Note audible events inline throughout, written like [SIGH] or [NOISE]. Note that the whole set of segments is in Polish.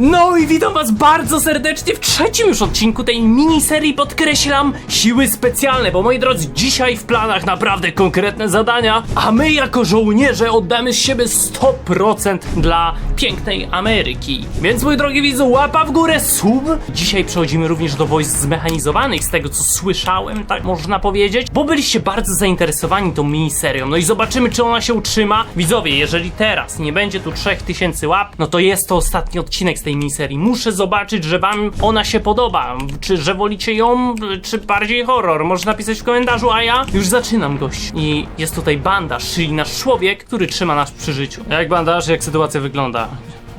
No i witam was bardzo serdecznie w trzecim już odcinku tej miniserii podkreślam siły specjalne, bo moi drodzy, dzisiaj w planach naprawdę konkretne zadania, a my jako żołnierze oddamy z siebie 100% dla pięknej Ameryki. Więc mój drogi widzu, łapa w górę, sub. Dzisiaj przechodzimy również do wojsk zmechanizowanych, z tego co słyszałem, tak można powiedzieć, bo byliście bardzo zainteresowani tą miniserią, no i zobaczymy czy ona się utrzyma. Widzowie, jeżeli teraz nie będzie tu 3000 łap, no to jest to ostatni odcinek z tej miniserii. Muszę zobaczyć, że wam ona się podoba, czy że wolicie ją, czy bardziej horror. Możesz napisać w komentarzu, a ja już zaczynam gość. I jest tutaj bandaż, czyli nasz człowiek, który trzyma nas przy życiu. Jak bandaż, jak sytuacja wygląda?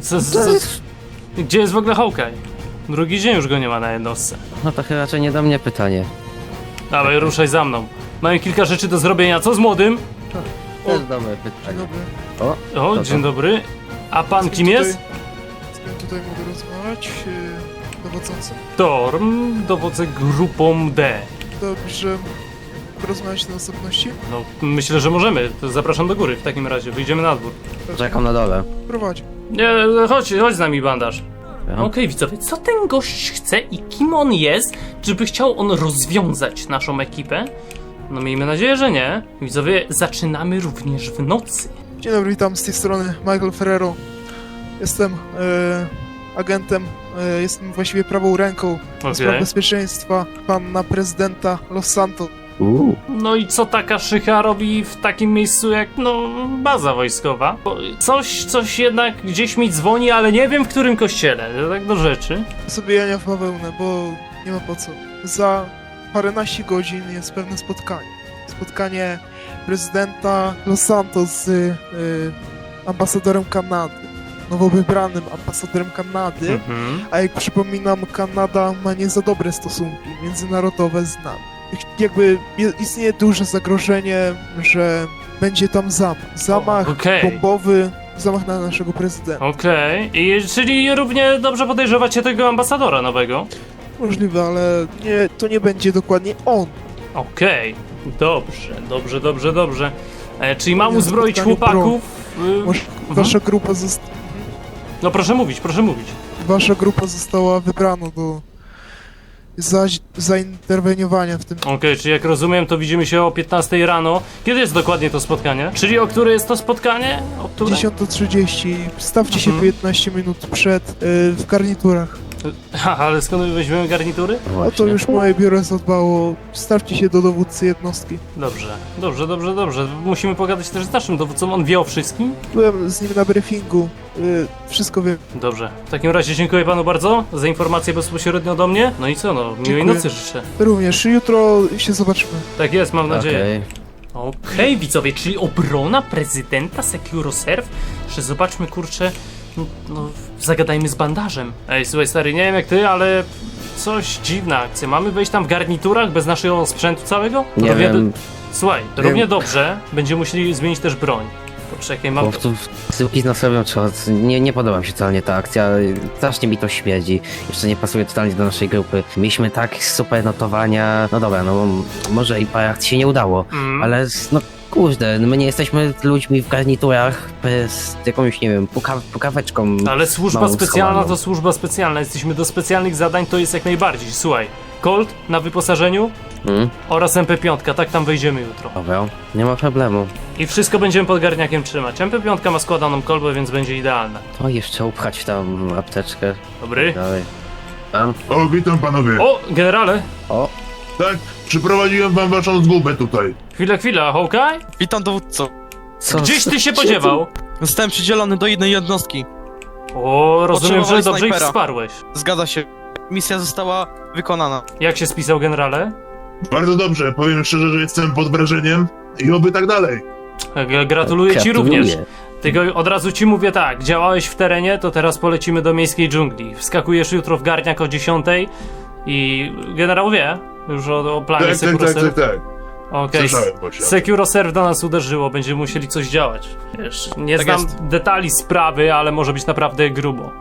Co, co, co, gdzie jest w ogóle Hawkeye? Drugi dzień już go nie ma na jednostce. No to chyba raczej nie do mnie pytanie. Dawaj, ruszaj za mną. Mamy kilka rzeczy do zrobienia. Co z młodym? Też do mnie pytanie. O, O, to? dzień dobry. A pan kim jest? Tutaj mogę rozmawiać? Yy, Dowodzący? Torm, dowodzę grupą D. Dobrze. Porozmawiać na osobności? No, myślę, że możemy. To zapraszam do góry w takim razie. Wyjdziemy na dwór. czekam na dole. Prowadź. Nie, chodź, chodź z nami, bandaż. Okej, widzowie, co ten gość chce i kim on jest? Żeby chciał on rozwiązać naszą ekipę? No miejmy nadzieję, że nie. Widzowie, zaczynamy również w nocy. Dzień dobry, witam z tej strony Michael Ferrero. Jestem e, agentem, e, jestem właściwie prawą ręką Okej. spraw bezpieczeństwa pana prezydenta Los Santos. Uuu. No i co taka szycha robi w takim miejscu jak, no, baza wojskowa? Bo coś, coś jednak gdzieś mi dzwoni, ale nie wiem w którym kościele. Tak do rzeczy. Sobie Jania w bawełnę, bo nie ma po co. Za paręnaście godzin jest pewne spotkanie. Spotkanie prezydenta Los Santos z y, ambasadorem Kanady. Nowo wybranym ambasadorem Kanady. Mhm. A jak przypominam, Kanada ma nie za dobre stosunki międzynarodowe z nami. Jakby je- istnieje duże zagrożenie, że będzie tam zamach. Zamach O, okej. bombowy, zamach na naszego prezydenta. Okej, I czyli równie dobrze podejrzewacie tego ambasadora nowego? Możliwe, ale nie, to nie będzie dokładnie on. Okej, dobrze, dobrze, dobrze, dobrze. E, czyli mam uzbroić chłopaków? Y, Może wasza, grupa No proszę mówić, proszę mówić. wasza grupa została wybrana do za- zainterweniowania w tym. Okej, czyli jak rozumiem, to widzimy się o 15 rano. Kiedy jest dokładnie to spotkanie? Czyli o które jest to spotkanie? O które? 10.30. Stawcie się Mhm. 15 minut przed, y, w garniturach. [LAUGHS] Ha, ale skąd my weźmiemy garnitury? No to już moje biuro zadbało. Stawcie się do dowódcy jednostki. Dobrze, dobrze, dobrze, dobrze. Musimy pogadać też z naszym dowódcą, on wie o wszystkim? Byłem z nim na briefingu. Y, wszystko wiem. Dobrze. W takim razie dziękuję panu bardzo za informację bezpośrednio do mnie. No i co, no, miłej Dziękuję. nocy życzę. Również jutro się zobaczymy. Tak jest, mam nadzieję. Okej. Okej, widzowie, czyli obrona prezydenta SecuroServe? Że zobaczmy, kurczę, no, no, zagadajmy z bandażem. Ej, słuchaj stary, nie wiem jak ty, ale coś dziwna akcja. Mamy wejść tam w garniturach bez naszego sprzętu całego? Nie Równie wiem. Do... Słuchaj, równie dobrze będziemy musieli zmienić też broń. Poczekaj, mam... Po prostu syłki z nas robią czas. Nie, nie podoba mi się totalnie ta akcja. Strasznie mi to śmierdzi. Jeszcze nie pasuje totalnie do naszej grupy. Mieliśmy tak super notowania. No dobra, no może i parę akcji się nie udało. Mm. Ale no kurde, my nie jesteśmy ludźmi w garniturach z jakąś, nie wiem, puka, pukaweczką. Ale służba specjalna schowaną. to służba specjalna. Jesteśmy do specjalnych zadań, to jest jak najbardziej. Słuchaj, Colt na wyposażeniu Hmm? oraz MP5, tak tam wejdziemy jutro. Dobra, nie ma problemu. I wszystko będziemy pod garniakiem trzymać. MP5 ma składaną kolbę, więc będzie idealna. To jeszcze upchać tam apteczkę. Dobry? Dalej. Tam. O, witam panowie. O, generale! O, Tak, przyprowadziłem wam waszą zgubę tutaj. Chwila, chwila, Hawkeye? Witam dowódco. co? Gdzieś ty się podziewał? Zostałem przydzielony do jednej jednostki. O, rozumiem, że Potrzebowali dobrze ich snajpera. wsparłeś. Zgadza się. Misja została wykonana. Jak się spisał, generale? Bardzo dobrze, powiem szczerze, że jestem pod wrażeniem i oby tak dalej. Gratuluję ci Gratuluję. również. Tylko od razu ci mówię tak, działałeś w terenie, to teraz polecimy do miejskiej dżungli. Wskakujesz jutro w garniak o 10 i generał wie już o, o planie Tak, tak, tak, Securoserve. tak, tak. Okej, Słyszałem właśnie. Securoserve do nas uderzyło, będziemy musieli coś działać. Wiesz, nie Tak znam jest. detali sprawy, ale może być naprawdę grubo.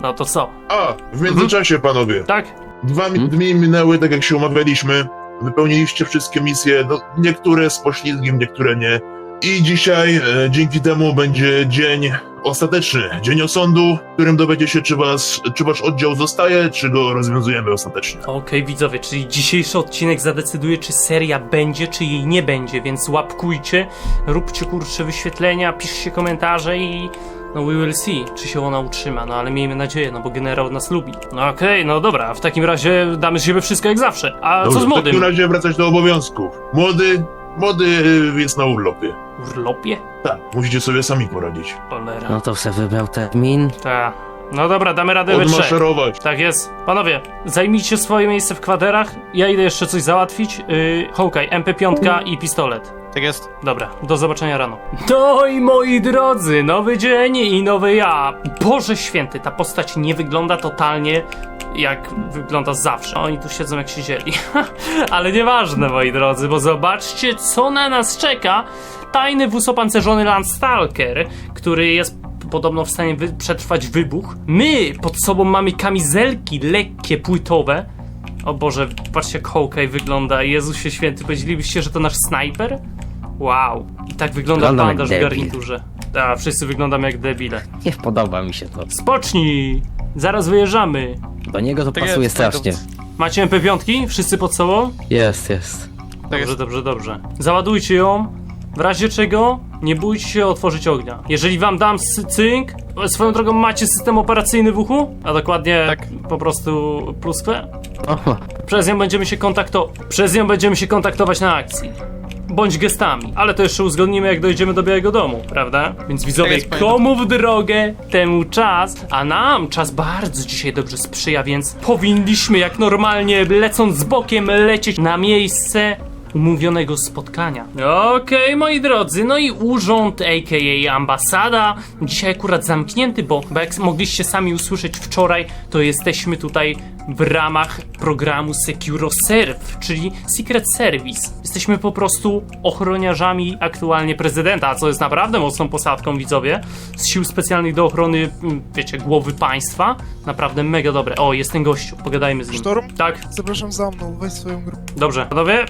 No to co? A, w międzyczasie panowie. Tak? Dwa Hmm? dni minęły, tak jak się umawialiśmy. Wypełniliście wszystkie misje, no, niektóre z poślizgiem, niektóre nie. I dzisiaj, e, dzięki temu będzie dzień ostateczny dzień osądu, w którym dowiecie się, czy, was, czy wasz oddział zostaje, czy go rozwiązujemy ostatecznie. Okej, widzowie, czyli dzisiejszy odcinek zadecyduje, czy seria będzie, czy jej nie będzie, więc łapkujcie, róbcie kurczę wyświetlenia, piszcie komentarze i no we will see, czy się ona utrzyma, no ale miejmy nadzieję, no bo generał nas lubi. No okej, no dobra, w takim razie damy z siebie wszystko jak zawsze. A co z w takim młodym? razie wracać do obowiązków. Młody, młody y, jest na urlopie. Urlopie? Tak, musicie sobie sami poradzić. Cholera. No to se wybrał termin. Ta. No dobra, damy radę we trzech. Tak jest. Panowie, zajmijcie swoje miejsce w kwaterach. Ja idę jeszcze coś załatwić. Yy, Hawkeye, MP5 i pistolet. Tak jest. Dobra, do zobaczenia rano. No i moi drodzy, nowy dzień i nowy ja. Boże święty, ta postać nie wygląda totalnie jak wygląda zawsze. Oni tu siedzą jak siedzieli. [LAUGHS] Ale nieważne, moi drodzy, bo zobaczcie, co na nas czeka. Tajny wusopancerzony Landstalker, który jest podobno w stanie przetrwać wybuch. My pod sobą mamy kamizelki lekkie, płytowe. O Boże, patrzcie jak Hawkeye wygląda. Jezusie święty, powiedzielibyście, że to nasz snajper? Wow. I tak wygląda Wyglądam jak bandaż w debil. garniturze. A, wszyscy wyglądamy jak debile. Nie podoba mi się to. Spocznij! Zaraz wyjeżdżamy. Do niego to Tak pasuje jest, tak, strasznie. Macie MP5? Wszyscy pod sobą? Jest, jest. Tak Dobrze, jest. dobrze, dobrze. Załadujcie ją. W razie czego nie bójcie się otworzyć ognia. Jeżeli wam dam sy- cynk, swoją drogą macie system operacyjny w uchu? A dokładnie Tak. po prostu pluskwę? O, Przez nią będziemy się kontaktować. Przez nią będziemy się kontaktować na akcji. Bądź gestami, ale to jeszcze uzgodnimy, jak dojdziemy do Białego Domu, prawda? Więc widzowie, Tak jest, panie komu w drogę, temu czas, a nam czas bardzo dzisiaj dobrze sprzyja, więc powinniśmy jak normalnie lecąc z bokiem lecieć na miejsce umówionego spotkania. Okej, moi drodzy, no i urząd, a.k.a. ambasada, dzisiaj akurat zamknięty, bo, bo jak mogliście sami usłyszeć wczoraj, to jesteśmy tutaj w ramach programu SecuroServe, czyli Secret Service. Jesteśmy po prostu ochroniarzami aktualnie prezydenta, co jest naprawdę mocną posadką, widzowie, z sił specjalnych do ochrony, mm, wiecie, głowy państwa. Naprawdę mega dobre. O, jest ten gościu, pogadajmy z nim. Sztorm? Tak, Zapraszam za mną, weź swoją grupę. Dobrze, panowie,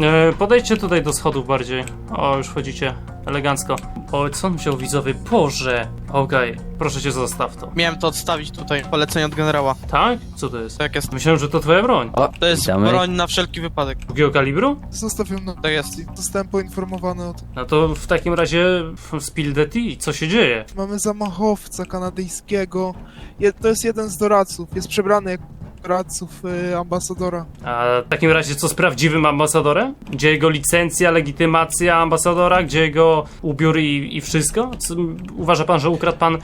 e, podejdźcie tutaj do schodów bardziej. O, już wchodzicie elegancko. O, co on wziął widzowie? Boże! Okej, proszę cię zostaw to. Miałem to odstawić tutaj. Polecenie od generała. Tak? Co to jest? Tak jest. Myślałem, że to twoja broń. o, To jest witamy. broń na wszelki wypadek. Drugiego kalibru? Zostaw ją na Tak jest. Zostałem poinformowany o tym. No to w takim razie f- spill the tea. Co się dzieje? Mamy zamachowca kanadyjskiego. Je, to jest jeden z doradców. Jest przebrany jak doradców y, ambasadora. A w takim razie co z prawdziwym ambasadorem? Gdzie jego licencja, legitymacja ambasadora? Gdzie jego ubiór i, i wszystko? Co, uważa pan, że ukradł pan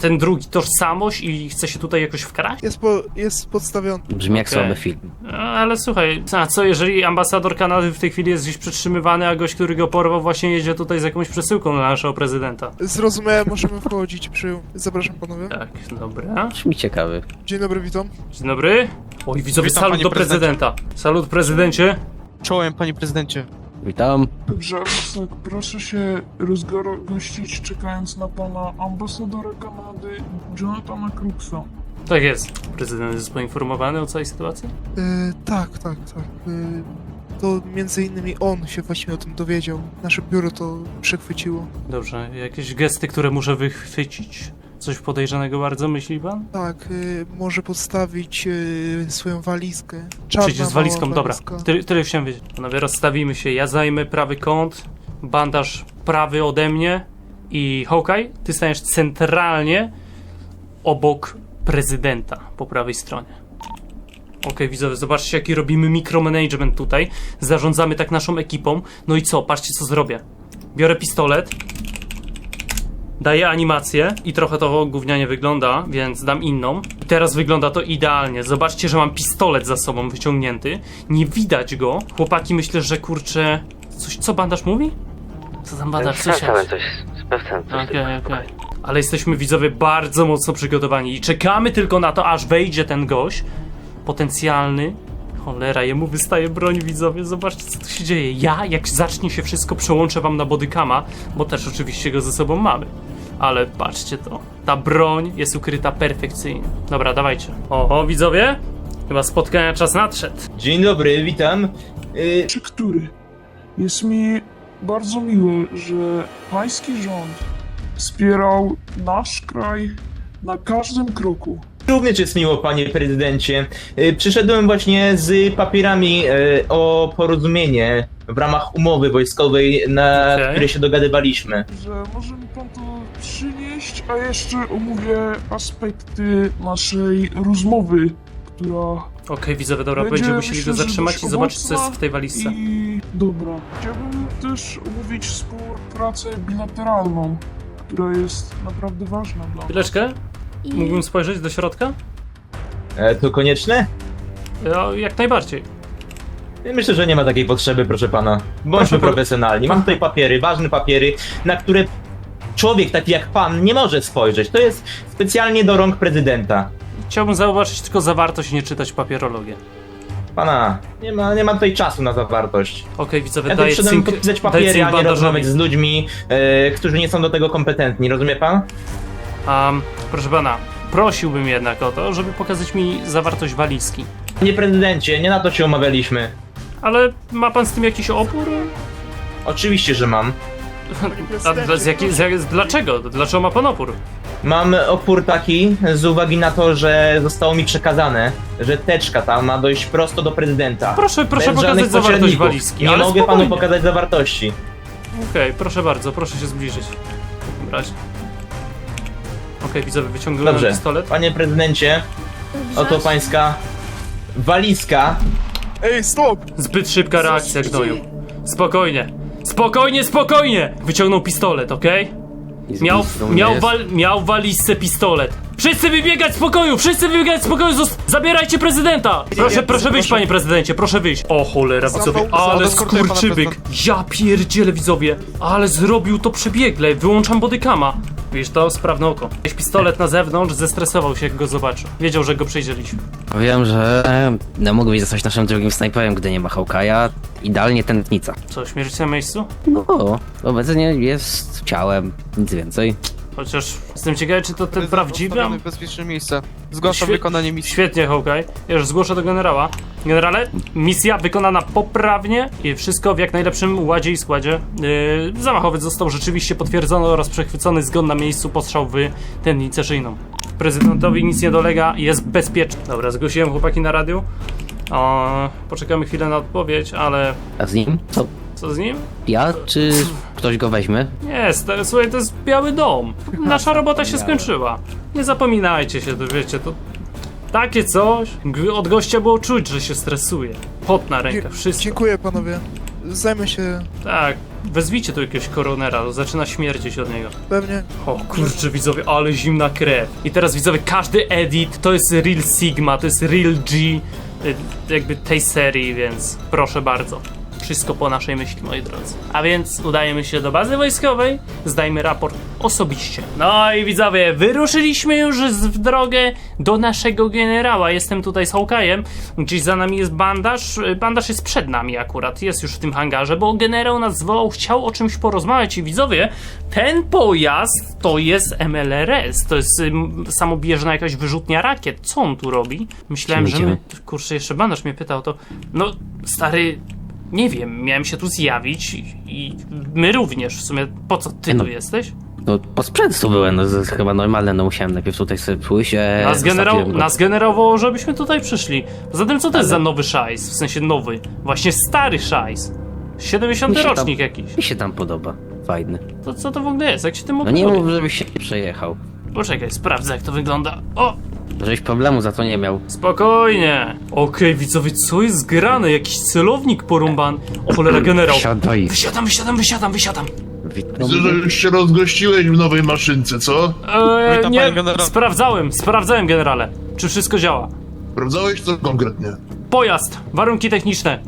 ten drugi tożsamość i chce się tutaj jakoś wkraść? Jest, po, jest podstawiony. Brzmi jak słaby film. Ale słuchaj, a co jeżeli ambasador Kanady w tej chwili jest gdzieś przetrzymywany, a gość, który go porwał właśnie jedzie tutaj z jakąś przesyłką na naszego prezydenta? Zrozumiałem, możemy wchodzić. Przyjął. Zapraszam panowie. Tak, dobra. Brzmi ciekawy. Dzień dobry, witam. Dzień dobry. Oj, widzowie, Witam, salut do prezydenta. Salut prezydencie. Czołem, panie prezydencie. Witam. Dobrze, tak, proszę się rozgościć czekając na pana ambasadora Kanady, Jonathana Crooksa. Tak jest. Prezydent jest poinformowany o całej sytuacji? Y, tak, tak, tak. Y, to między innymi on się właśnie o tym dowiedział. Nasze biuro to przechwyciło. Dobrze, jakieś gesty, które muszę wychwycić? Coś podejrzanego bardzo, myśli pan? Tak, y, może podstawić y, swoją walizkę. Czarna, Przyjdzie z walizką, mała dobra. walizka. Tyle, tyle chciałem wiedzieć. Panowie, rozstawimy się. Ja zajmę prawy kąt, bandaż prawy ode mnie i Hawkeye, ty staniesz centralnie obok prezydenta po prawej stronie. Okej, widzowie, zobaczcie jaki robimy mikromanagement tutaj. Zarządzamy tak naszą ekipą. No i co? Patrzcie co zrobię. Biorę pistolet, daję animację i trochę to gównianie wygląda, więc dam inną. I teraz wygląda to idealnie. Zobaczcie, że mam pistolet za sobą wyciągnięty. Nie widać go. Chłopaki myślę, że kurczę... Coś, co bandaż mówi? Co tam bandaż? Co się... coś, sprawdzałem Okej, okej. Ale jesteśmy widzowie bardzo mocno przygotowani i czekamy tylko na to, aż wejdzie ten gość potencjalny. Cholera, jemu wystaje broń widzowie, zobaczcie co tu się dzieje. Ja, jak zacznie się wszystko, przełączę wam na bodykama, bo też oczywiście go ze sobą mamy. Ale patrzcie to, ta broń jest ukryta perfekcyjnie. Dobra, dawajcie. Oho, widzowie, chyba spotkania czas nadszedł. Dzień dobry, witam. Y, Czy który? Jest mi bardzo miło, że pański rząd wspierał nasz kraj na każdym kroku. Również jest miło, panie prezydencie. Y, Przyszedłem właśnie z papierami y, o porozumienie w ramach umowy wojskowej, na Okej. której się dogadywaliśmy. Że może mi pan to przynieść, a jeszcze omówię aspekty naszej rozmowy, która Okej, widzowie, dobra, Będzie, będziemy musieli myślę, go zatrzymać i zobaczyć, co jest w tej walizce. I dobra. Chciałbym też omówić współpracę bilateralną, która jest naprawdę ważna dla nas. Chwileczkę, mógłbym spojrzeć do środka? E, To konieczne? Ja, jak najbardziej. Myślę, że nie ma takiej potrzeby, proszę pana. Bądźmy Proszę pan- profesjonalni. Mam tutaj papiery, ważne papiery, na które człowiek taki jak pan nie może spojrzeć. To jest specjalnie do rąk prezydenta. Chciałbym zobaczyć tylko zawartość, nie czytać papierologię. Pana, nie ma, nie ma tutaj czasu na zawartość. Okej, widzowie, Ja tu daję przyszedłem podpisać papiery, a nie rozmawiać z ludźmi, e, którzy nie są do tego kompetentni. Rozumie pan? Um, proszę pana, prosiłbym jednak o to, żeby pokazać mi zawartość walizki. Panie prezydencie, nie na to się umawialiśmy. Ale ma pan z tym jakiś opór? Oczywiście, że mam. A dla, z jaki, z, jak- dlaczego? Dlaczego ma pan opór? Mam opór taki z uwagi na to, że zostało mi przekazane, że teczka ta ma dojść prosto do prezydenta. Proszę, proszę Bez pokazać zawartość pośredników. walizki. Nie ale mogę spokojnie. panu pokazać zawartości. Okej, proszę bardzo, proszę się zbliżyć. W takim razie. Okej, widzowie, wyciągnąłem Dobrze. pistolet. Panie prezydencie, oto pańska walizka. Ej, stop! Zbyt szybka reakcja, gnoju. Spokojnie. Spokojnie, spokojnie! Wyciągnął pistolet, okej? Miał, miał, wal, miał w walizce pistolet. Wszyscy wybiegać z pokoju! Wszyscy wybiegać z pokoju! Zabierajcie prezydenta! Proszę, proszę wyjść, panie prezydencie, proszę wyjść. O cholera, widzowie, ale eskortuję pana skurczybyk. Ja pierdzielę, widzowie. Ale zrobił to przebiegle. Wyłączam bodykama. Wiesz, to sprawne oko. Weź pistolet na zewnątrz, zestresował się, jak go zobaczył. Wiedział, że go przejrzeliśmy. Powiem, że e, no, mógłbyś zostać naszym drugim snajperem, gdy nie ma Hawkeye'a. Idealnie tętnica. Co, śmierć na miejscu? No, obecnie jest ciałem, nic więcej. Chociaż jestem ciekawy, czy to ten Prezydent prawdziwy... w bezpieczne miejsce. Zgłaszam Świe- wykonanie misji. Świetnie, Hawkeye. Ja już zgłoszę do generała. Generale, misja wykonana poprawnie i wszystko w jak najlepszym ładzie i składzie. Yy, zamachowiec został rzeczywiście potwierdzony oraz przechwycony zgon na miejscu postrzał w tętnicę szyjną. Prezydentowi nic nie dolega, jest bezpieczny. Dobra, zgłosiłem chłopaki na radiu. O, poczekamy chwilę na odpowiedź, ale A z nim? Co? Co z nim? Ja, czy ktoś go weźmie? Nie, sta- słuchaj, to jest Biały Dom. Nasza robota się skończyła. Nie zapominajcie się, to wiecie, to takie coś. G- Od gościa było czuć, że się stresuje. Pot na rękach, wszystko. Dziękuję panowie. Zajmę się Tak, wezwijcie tu jakiegoś koronera, zaczyna śmierdzieć od niego. pewnie. O kurczę widzowie, ale zimna krew. I teraz widzowie, każdy edit to jest Real Sigma, to jest Real G, y, jakby tej serii, więc proszę bardzo. Wszystko po naszej myśli, moi drodzy. A więc udajemy się do bazy wojskowej, zdajmy raport osobiście. No i widzowie, wyruszyliśmy już w drogę do naszego generała. Jestem tutaj z Hawkeye'em, gdzieś za nami jest bandaż. Bandaż jest przed nami akurat, jest już w tym hangarze, bo generał nas zwołał, chciał o czymś porozmawiać i widzowie, ten pojazd to jest MLRS, to jest ym, samobieżna jakaś wyrzutnia rakiet. Co on tu robi? Myślałem, że my... Kurczę, jeszcze bandaż mnie pytał, to... No, stary... Nie wiem, miałem się tu zjawić i, i my również. W sumie, po co ty No. tu jesteś? No, po sprzętu byłem, no to jest chyba normalne, no musiałem najpierw tutaj sobie pójść, e, Nas, generał, nas generowało, żebyśmy tutaj przyszli. Poza tym, co to jest za nowy szajs? W sensie nowy. Właśnie stary szajs. 70 Mi się tam- rocznik jakiś. Mi się tam podoba, fajny. To co to w ogóle jest? Jak się tym No nie mów, żebyś się przejechał. Poczekaj, sprawdzę jak to wygląda. O! Żebyś problemu za to nie miał. Spokojnie. Okej, widzowie, co jest grane? Jakiś celownik porąban. O cholera, generał. Siadaj. Wysiadam, wysiadam, wysiadam, wysiadam. Witam. Widzę, że już się rozgościłeś w nowej maszynce, co? Eee, Witam, nie, panie sprawdzałem, sprawdzałem generale. Czy wszystko działa? Sprawdzałeś co konkretnie? Pojazd, warunki techniczne.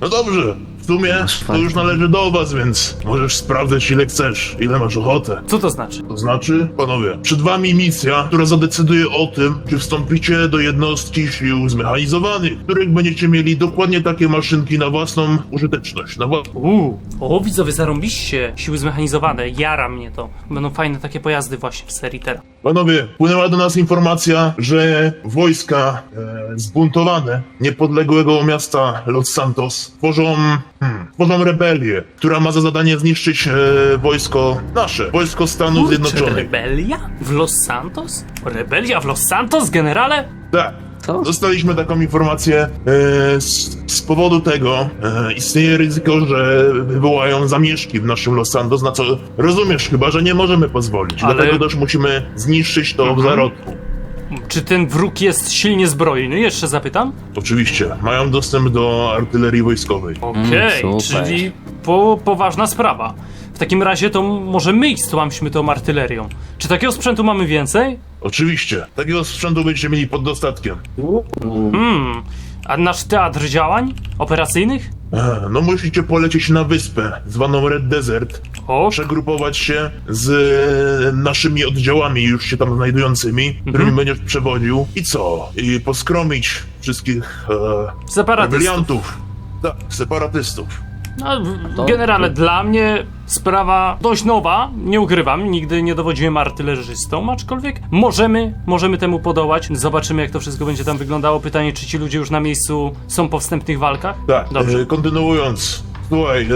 No dobrze, w sumie to już należy do was, więc możesz sprawdzać ile chcesz, ile masz ochotę. Co to znaczy? To znaczy, panowie, przed wami misja, która zadecyduje o tym, czy wstąpicie do jednostki sił zmechanizowanych, w których będziecie mieli dokładnie takie maszynki na własną użyteczność, na wła- Uuu, o widzowie, zarąbiście. Siły zmechanizowane, jara mnie to. Będą fajne takie pojazdy właśnie w serii teraz. Panowie, płynęła do nas informacja, że wojska e, zbuntowane niepodległego miasta Los Santos tworzą Hmm. Tworzą rebelię, która ma za zadanie zniszczyć e, wojsko nasze, wojsko Stanów Kurczę, Zjednoczonych. rebelia? W Los Santos? Rebelia w Los Santos, generale? Tak. Co? Dostaliśmy taką informację e, z, z powodu tego e, istnieje ryzyko, że wywołają zamieszki w naszym Los Santos, na co rozumiesz chyba, że nie możemy pozwolić. Ale- Dlatego też musimy zniszczyć to w Mhm. zarodku. Czy ten wróg jest silnie zbrojny? Jeszcze zapytam. Oczywiście, mają dostęp do artylerii wojskowej. Okej, Mm, super. czyli po, poważna sprawa. W takim razie to może my ich stłamśmy tą artylerią. Czy takiego sprzętu mamy więcej? Oczywiście, takiego sprzętu będziecie mieli pod dostatkiem. Hmm, a nasz teatr działań operacyjnych? E, No musicie polecieć na wyspę, zwaną Red Desert, O, przegrupować się z e, naszymi oddziałami już się tam znajdującymi, którymi będziesz przewodził i co? I poskromić wszystkich e, separatystów. tak, separatystów. No, w- To- generalnie dla mnie sprawa dość nowa, nie ukrywam, nigdy nie dowodziłem artylerzystą, aczkolwiek możemy, możemy temu podołać. Zobaczymy jak to wszystko będzie tam wyglądało. Pytanie, czy ci ludzie już na miejscu są po wstępnych walkach? Tak, Dobrze. e, kontynuując, słuchaj, e,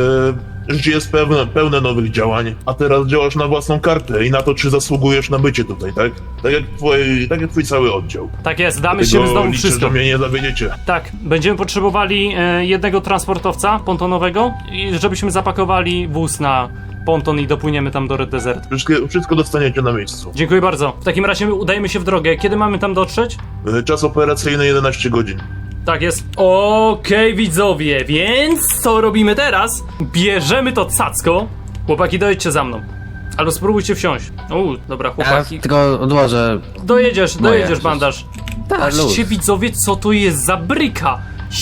życie jest pełne, pełne nowych działań, a teraz działasz na własną kartę i na to, czy zasługujesz na bycie tutaj, tak? Tak jak twój, tak jak twój cały oddział. Tak jest, damy z siebie znowu liczę, wszystko. że mnie nie zawiedziecie. Tak, będziemy potrzebowali e, jednego transportowca pontonowego i żebyśmy zapakowali wóz na ponton i dopłyniemy tam do Red Desert. Wszystkie, wszystko dostaniecie na miejscu. Dziękuję bardzo. W takim razie udajemy się w drogę. Kiedy mamy tam dotrzeć? E, Czas operacyjny 11 godzin. Tak jest. Okej, widzowie, więc co robimy teraz? Bierzemy to cacko. Chłopaki, dojedźcie za mną. Albo spróbujcie wsiąść. U, dobra, Ja chłopaki. tylko odłożę. Dojedziesz, Moje dojedziesz, bandaż. Tak, Patrzcie, luz. widzowie, co to jest za bryka.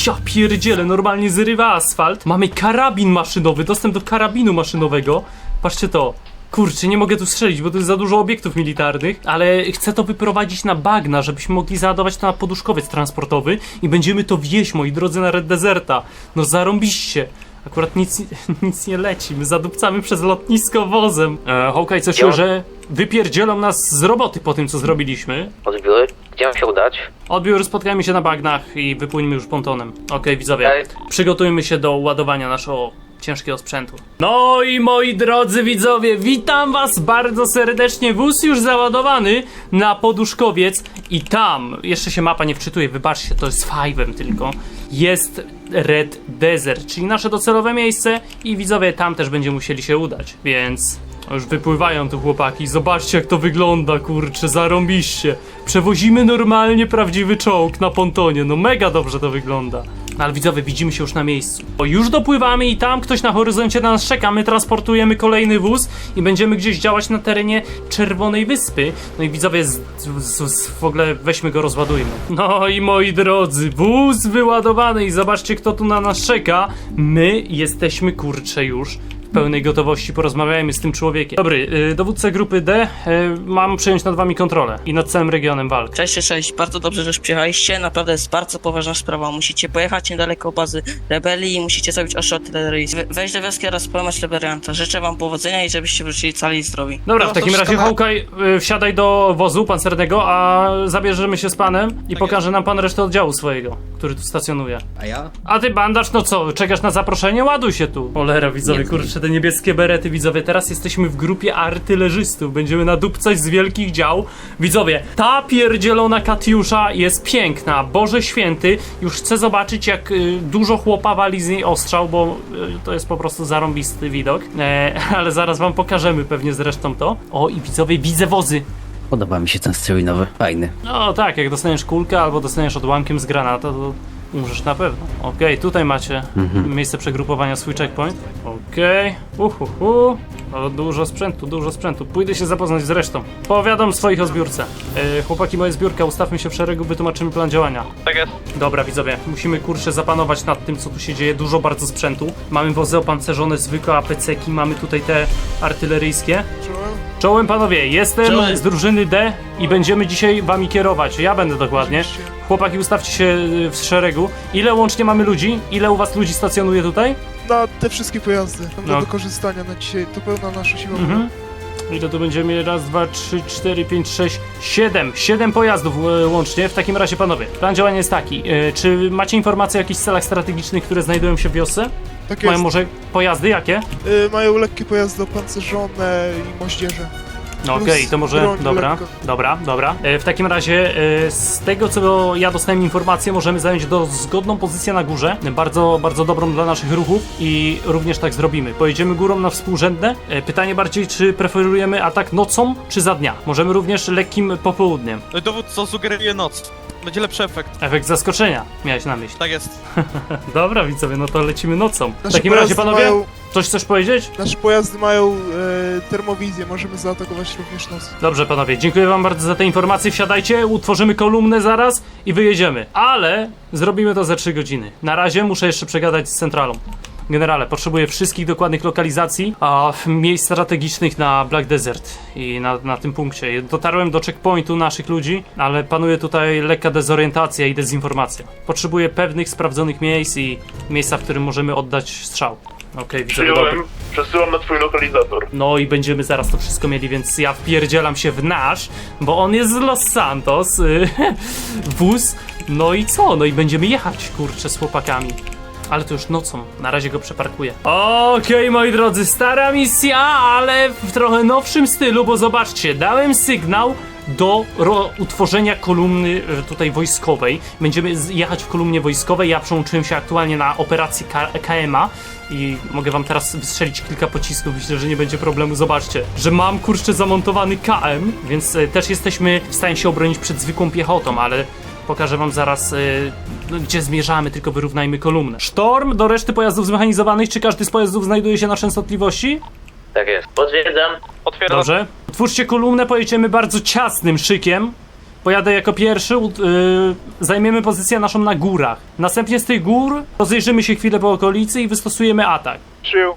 Ja pierdzielę, normalnie zrywa asfalt. Mamy karabin maszynowy, dostęp do karabinu maszynowego. Patrzcie to. Kurczę, nie mogę tu strzelić, bo to jest za dużo obiektów militarnych, ale chcę to wyprowadzić na bagna, żebyśmy mogli załadować to na poduszkowiec transportowy i będziemy to wieść, moi drodzy, na Red Deserta. No zarąbiście. Akurat nic, [LAUGHS] nic nie leci, my zadupcamy przez lotnisko wozem. E, Hawkeye, coś czuję, że wypierdzielą nas z roboty po tym, co zrobiliśmy. Odbiór. Gdzie mam się udać? Odbiór, spotkajmy się na bagnach i wypłyńmy już pontonem. Okej, widzowie, Okej. przygotujmy się do ładowania naszego ciężkiego sprzętu. No i moi drodzy widzowie, witam was bardzo serdecznie. Wóz już załadowany na poduszkowiec i tam, jeszcze się mapa nie wczytuje, wybaczcie, to jest five'em tylko, jest Red Desert, czyli nasze docelowe miejsce i widzowie tam też będziemy musieli się udać, więc... Już wypływają tu chłopaki, zobaczcie jak to wygląda, kurczę, zarąbiście. Przewozimy normalnie prawdziwy czołg na pontonie, no mega dobrze to wygląda. No ale widzowie, widzimy się już na miejscu. O, już dopływamy i tam ktoś na horyzoncie na nas czeka, my transportujemy kolejny wóz i będziemy gdzieś działać na terenie Czerwonej Wyspy. No i widzowie, z, z, z, w ogóle weźmy go, rozładujmy. No i moi drodzy, wóz wyładowany i zobaczcie kto tu na nas czeka. My jesteśmy, kurcze, już pełnej gotowości porozmawiajmy z tym człowiekiem. Dobry, y, dowódca grupy D, y, mam przejąć nad wami kontrolę i nad całym regionem walk. Cześć, cześć, bardzo dobrze, że już przyjechaliście, naprawdę jest bardzo poważna sprawa. Musicie pojechać niedaleko bazy rebelii i musicie zrobić ostrze artyleryjskie. We- Wejść do wioski oraz pojmać rebelianta. Życzę wam powodzenia i żebyście wrócili cali i zdrowi. Dobra, w No, takim to razie. Hawkeye, y, wsiadaj do wozu pancernego, a zabierzemy się z panem i pokaże nam pan resztę oddziału swojego, który tu stacjonuje. A ja? A ty bandaż, no co, czekasz na zaproszenie? Ładuj się tu. Olera, widzowie, kurczę, te niebieskie berety, widzowie, teraz jesteśmy w grupie artylerzystów, będziemy nadupcać z wielkich dział. Widzowie, ta pierdzielona Katiusza jest piękna, Boże Święty, już chcę zobaczyć jak y, dużo chłopa wali z niej ostrzał, bo y, to jest po prostu zarąbisty widok, e, [LAUGHS] ale zaraz wam pokażemy pewnie zresztą to. O, i widzowie, widzę wozy. Podoba mi się ten strój nowy. Fajny. No tak, jak dostaniesz kulkę albo dostaniesz odłamkiem z granata, to umrzesz na pewno. Okej, tutaj macie miejsce przegrupowania swój checkpoint. Okej, uhuhu. O, dużo sprzętu, dużo sprzętu. Pójdę się zapoznać z resztą. Powiadam swoich o zbiórce. E, chłopaki, moja zbiórka, ustawmy się w szeregu, wytłumaczymy plan działania. Tak jest. Dobra, widzowie, musimy kurczę zapanować nad tym, co tu się dzieje. Dużo bardzo sprzętu. Mamy wozy opancerzone, zwykłe APC-ki, mamy tutaj te artyleryjskie. Czołem? Panowie, jestem Czołem. z drużyny D i będziemy dzisiaj wami kierować. Ja będę dokładnie. Chłopaki, ustawcie się y, w szeregu. Ile łącznie mamy ludzi? Ile u was ludzi stacjonuje tutaj? Na te wszystkie pojazdy, tam do No. wykorzystania na dzisiaj, to pełna nasza siła. Mhm. Ile to będziemy? Raz, dwa, trzy, cztery, pięć, sześć, siedem. Siedem pojazdów e, łącznie. W takim razie, panowie, plan działania jest taki. E, czy macie informacje o jakichś celach strategicznych, które znajdują się w wiosce? Tak Mają jest. może pojazdy jakie? Y, mają lekkie pojazdy opancerzone i moździerze. No Okej, to może. broń Dobra, lekka. dobra, dobra. E, w takim razie, e, z tego co ja dostałem informację, możemy zająć do zgodną pozycję na górze. Bardzo, bardzo dobrą dla naszych ruchów i również tak zrobimy. Pojedziemy górą na współrzędne. E, pytanie bardziej, czy preferujemy atak nocą, czy za dnia? Możemy również lekkim popołudniem. Dowódco sugeruje noc. Będzie lepszy efekt. Efekt zaskoczenia miałeś na myśli. Tak jest. [LAUGHS] Dobra, widzowie, no to lecimy nocą. W Nasze takim razie, pojazdy panowie, Mają, coś chcesz powiedzieć? nasze pojazdy mają e, termowizję, możemy zaatakować również nos. Dobrze, panowie, dziękuję wam bardzo za te informacje. Wsiadajcie, utworzymy kolumnę zaraz i wyjedziemy. Ale zrobimy to za 3 godziny. Na razie muszę jeszcze przegadać z centralą. Generale, potrzebuję wszystkich dokładnych lokalizacji, a miejsc strategicznych na Black Desert i na, na tym punkcie. Dotarłem do checkpointu naszych ludzi, ale panuje tutaj lekka dezorientacja i dezinformacja. Potrzebuję pewnych sprawdzonych miejsc i miejsca, w którym możemy oddać strzał. Okej, widzę. Przyjąłem, przesyłam na twój lokalizator. No i będziemy zaraz to wszystko mieli, więc ja wpierdzielam się w nasz, bo on jest z Los Santos, y, [LAUGHS] wóz, no i co? No i będziemy jechać, kurczę, z chłopakami. Ale to już nocą, na razie go przeparkuję. Okej, moi drodzy, stara misja, ale w trochę nowszym stylu, bo zobaczcie, dałem sygnał do ro- utworzenia kolumny e, tutaj wojskowej. Będziemy z- jechać w kolumnie wojskowej. Ja przełączyłem się aktualnie na operację K- KMA i mogę wam teraz wystrzelić kilka pocisków. Myślę, że nie będzie problemu. Zobaczcie, że mam kurczę zamontowany KM, więc e, też jesteśmy w stanie się obronić przed zwykłą piechotą, ale Pokażę wam zaraz, y, no, gdzie zmierzamy, tylko wyrównajmy kolumnę. Sztorm do reszty pojazdów zmechanizowanych. Czy każdy z pojazdów znajduje się na częstotliwości? Tak jest. Potwierdzam. Otwieram. Dobrze. Otwórzcie kolumnę, pojedziemy bardzo ciasnym szykiem. Pojadę jako pierwszy, u- y, zajmiemy pozycję naszą na górach. Następnie z tych gór rozejrzymy się chwilę po okolicy i wystosujemy atak. Przyjął.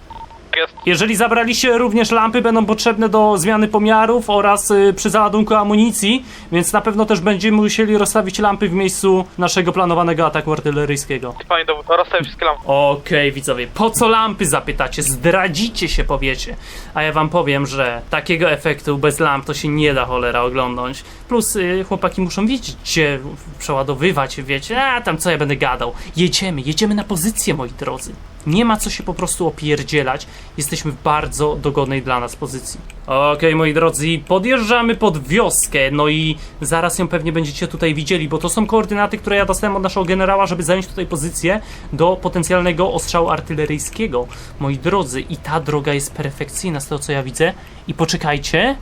Jeżeli zabraliście również lampy, będą potrzebne do zmiany pomiarów oraz y, przy załadunku amunicji, więc na pewno też będziemy musieli rozstawić lampy w miejscu naszego planowanego ataku artyleryjskiego. Panie dowódco, rozstawię wszystkie lampy. Okej, widzowie, po co lampy zapytacie? Zdradzicie się, powiecie. A ja wam powiem, że takiego efektu bez lamp to się nie da cholera oglądnąć. Plus y, chłopaki muszą wiedzieć, gdzie przeładowywać, wiecie. A tam co ja będę gadał. Jedziemy, jedziemy na pozycję, moi drodzy. Nie ma co się po prostu opierdzielać. Jesteśmy w bardzo dogodnej dla nas pozycji. Okej, moi drodzy, podjeżdżamy pod wioskę, no i zaraz ją pewnie będziecie tutaj widzieli, bo to są koordynaty, które ja dostałem od naszego generała, żeby zająć tutaj pozycję do potencjalnego ostrzału artyleryjskiego. Moi drodzy, i ta droga jest perfekcyjna z tego, co ja widzę. I poczekajcie,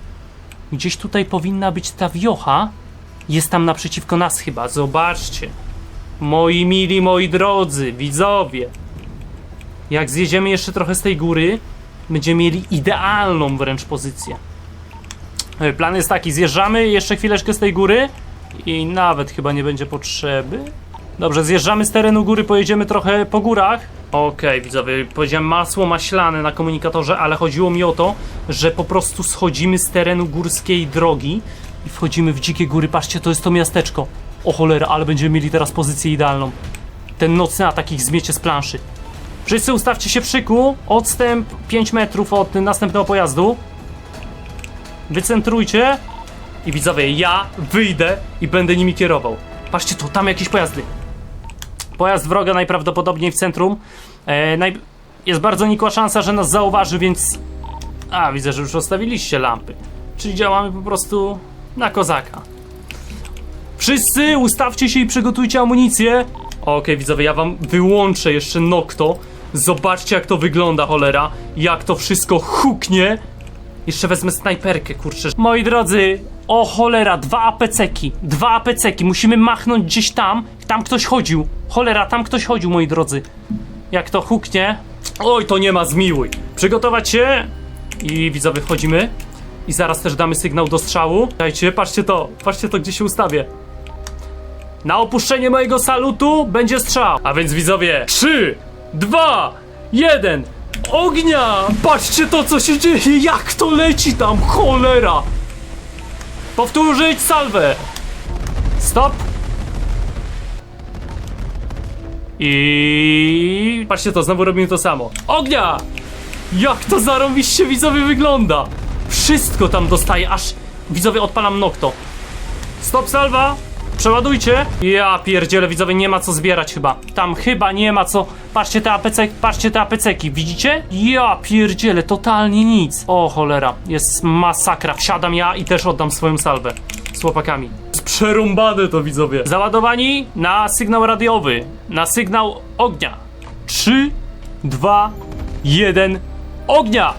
gdzieś tutaj powinna być ta wiocha. Jest tam naprzeciwko nas chyba, zobaczcie. Moi mili, moi drodzy, widzowie. Jak zjedziemy jeszcze trochę z tej góry, będziemy mieli idealną wręcz pozycję. E, Plan jest taki, zjeżdżamy jeszcze chwileczkę z tej góry i nawet chyba nie będzie potrzeby. Dobrze, zjeżdżamy z terenu góry, pojedziemy trochę po górach. Okej, widzowie, powiedziałem masło maślane na komunikatorze, ale chodziło mi o to, że po prostu schodzimy z terenu górskiej drogi i wchodzimy w dzikie góry. Patrzcie, to jest to miasteczko. O cholera, ale będziemy mieli teraz pozycję idealną. Ten nocny atak ich zmiecie z planszy. Wszyscy ustawcie się w szyku. Odstęp 5 metrów od następnego pojazdu. Wycentrujcie. I widzowie, ja wyjdę i będę nimi kierował. Patrzcie tu, tam jakieś pojazdy. Pojazd wroga najprawdopodobniej w centrum. E, naj... Jest bardzo nikła szansa, że nas zauważy, więc... A, widzę, że już rozstawiliście lampy. Czyli działamy po prostu na kozaka. Wszyscy ustawcie się i przygotujcie amunicję. Okej, widzowie, ja wam wyłączę jeszcze Nocto. Zobaczcie, jak to wygląda, cholera. Jak to wszystko huknie. Jeszcze wezmę snajperkę, kurczę. Moi drodzy, o cholera, dwa APC-ki. Dwa APC-ki. Musimy machnąć gdzieś tam. Tam ktoś chodził. Cholera, tam ktoś chodził, moi drodzy. Jak to huknie. Oj, to nie ma zmiłuj. Przygotować się. I widzowie, wchodzimy. I zaraz też damy sygnał do strzału. Dajcie, patrzcie to. Patrzcie to, gdzie się ustawię. Na opuszczenie mojego salutu będzie strzał. A więc widzowie, 3, 2, 1. Ognia! Patrzcie to, co się dzieje! Jak to leci tam, cholera! Powtórzyć salwę! Stop! I patrzcie to, znowu robimy to samo. Ognia! Jak to zarąbiście widzowie wygląda! Wszystko tam dostaje, aż widzowie odpalam nokto. Stop salwa! Przeładujcie! Ja pierdzielę, widzowie, nie ma co zbierać chyba. Tam chyba nie ma co. Patrzcie te APC, patrzcie te APC-ki, widzicie? Ja pierdzielę, totalnie nic. O cholera, jest masakra. Wsiadam ja i też oddam swoją salwę. Z chłopakami. Przerąbane to widzowie. Załadowani na sygnał radiowy. Na sygnał ognia. 3, 2, 1. Ognia!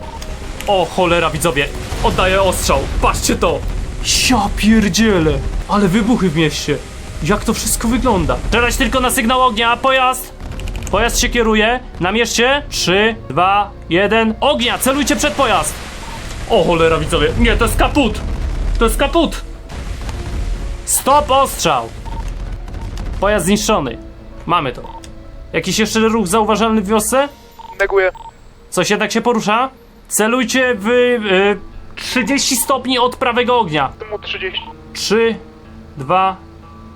O cholera widzowie, oddaję ostrzał, patrzcie to! Ja pierdzielę, ale wybuchy w mieście. Jak to wszystko wygląda? Czekać tylko na sygnał ognia, pojazd! Pojazd się kieruje, na mieście. 3, 2, 1, ognia, celujcie przed pojazd! O cholera widzowie, nie, to jest kaput! To jest kaput! Stop ostrzał! Pojazd zniszczony. Mamy to. Jakiś jeszcze ruch zauważalny w wiosce? Neguję. Coś jednak się porusza? Celujcie w y, 30 stopni od prawego ognia. Temu 30. 3, 2,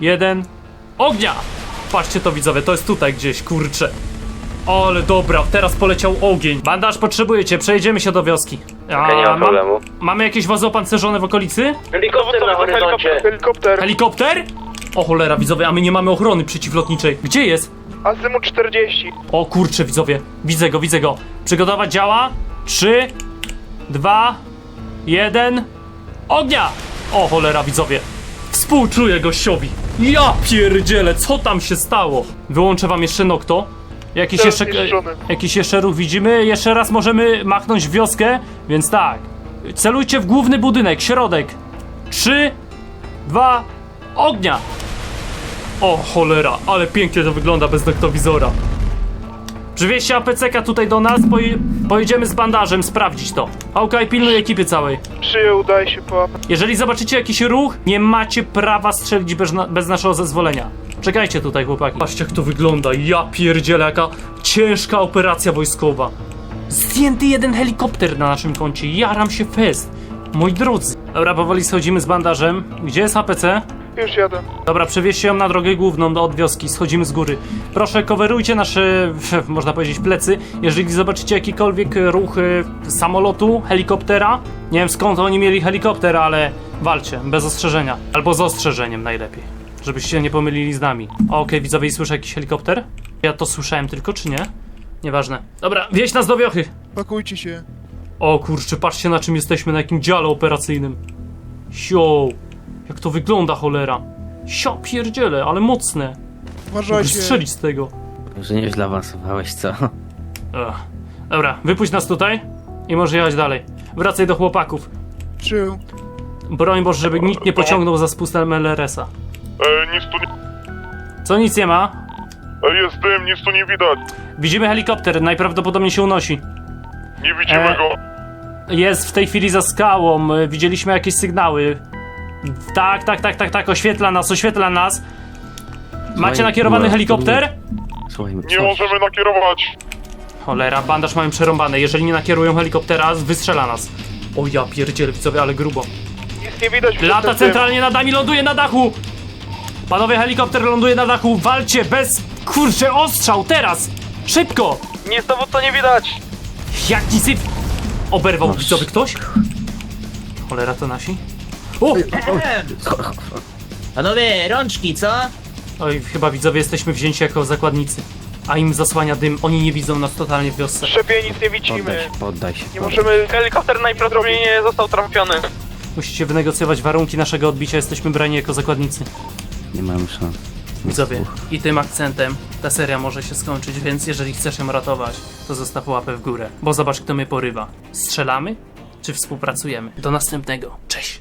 1. Ognia! Patrzcie to widzowie, to jest tutaj gdzieś, kurczę. Ale dobra, teraz poleciał ogień. Bandaż potrzebujecie, przejdziemy się do wioski. A, nie ma mam- problemu. Mamy jakieś wozy opancerzone w okolicy? Helikopter na horyzoncie. Helikopter. Helikopter? O cholera widzowie, a my nie mamy ochrony przeciwlotniczej. Gdzie jest? Azymut 40. O kurczę, widzowie. Widzę go, widzę go. Przygotować działa. 3, 2, 1. Ognia! O cholera, widzowie. Współczuję gościowi. Ja pierdzielę, co tam się stało? Wyłączę wam jeszcze nokto. Jakiś Teraz jeszcze, zniszczony. jakiś jeszcze ruch widzimy. Jeszcze raz możemy machnąć w wioskę, więc tak. Celujcie w główny budynek, środek. 3, 2, ognia! O cholera, ale pięknie to wygląda bez noktowizora. Przywieźcie APC-ka tutaj do nas, poje pojedziemy z bandażem sprawdzić to. Okej, pilnuj ekipy całej. Przyjął, udaje się po Jeżeli zobaczycie jakiś ruch, nie macie prawa strzelić bez, na bez naszego zezwolenia. Czekajcie tutaj, chłopaki. Patrzcie, jak to wygląda. Ja pierdzielę, jaka ciężka operacja wojskowa. Zdjęty jeden helikopter na naszym koncie. Jaram się fest. Moi drodzy. Dobra, powoli schodzimy z bandażem. Gdzie jest APC? Już jadę. Dobra, przewieźcie ją na drogę główną do od wioski, schodzimy z góry. Proszę, coverujcie nasze, [LAUGHS] można powiedzieć, plecy. Jeżeli zobaczycie jakikolwiek ruch y, samolotu, helikoptera, nie wiem skąd oni mieli helikopter, ale walcie, bez ostrzeżenia. Albo z ostrzeżeniem najlepiej, żebyście się nie pomylili z nami. Okej, widzowie, i słyszę jakiś helikopter? Ja to słyszałem tylko, czy nie? Nieważne. Dobra, wieź nas do wiochy! Pakujcie się. O kurczę, patrzcie na czym jesteśmy, na jakim dziale operacyjnym. Sio, jak to wygląda cholera. Sio pierdziele, ale mocne. Uważajcie. strzelić z tego. Że nieźle awansowałeś, co? Ech. Dobra, wypuść nas tutaj i może jechać dalej. Wracaj do chłopaków. Przyjął. Broń Boże, żeby nikt nie pociągnął za spustem LRS-a. E, nic tu nie... Co nic nie ma? E, jest dym, nic tu nie widać. Widzimy helikopter, najprawdopodobniej się unosi. Nie widzimy E, go. Jest w tej chwili za skałą, y, widzieliśmy jakieś sygnały. Tak, tak, tak, tak, tak, oświetla nas, oświetla nas. Macie Słuchaj, nakierowany helikopter? Słuchaj, Nie możemy nakierować. Cholera, bandaż mamy przerąbane. Jeżeli nie nakierują helikoptera, wystrzela nas. O ja pierdzielę, widzowie, ale grubo. Nic nie widać. Lata centralnie nad nami, ląduje na dachu! Panowie, helikopter ląduje na dachu, walcie bez... Kurczę, ostrzał, teraz! Szybko! Nic dowódco nie widać. Jak nic nie... Oberwał widzowy ktoś? Cholera, to nasi? O! Panowie, rączki, co? Oj, chyba widzowie jesteśmy wzięci jako zakładnicy. A im zasłania dym, oni nie widzą nas totalnie w wiosce. Szefie, nic nie widzimy. Poddaj się, poddaj się. Nie poddaj. możemy... Helikopter najprawdopodobniej nie został trafiony. Musicie wynegocjować warunki naszego odbicia, jesteśmy brani jako zakładnicy. Nie mam szans. Widzowie, i tym akcentem ta seria może się skończyć, więc jeżeli chcesz ją ratować, to zostaw łapę w górę, bo zobacz kto mnie porywa. Strzelamy? Czy współpracujemy? Do następnego. Cześć!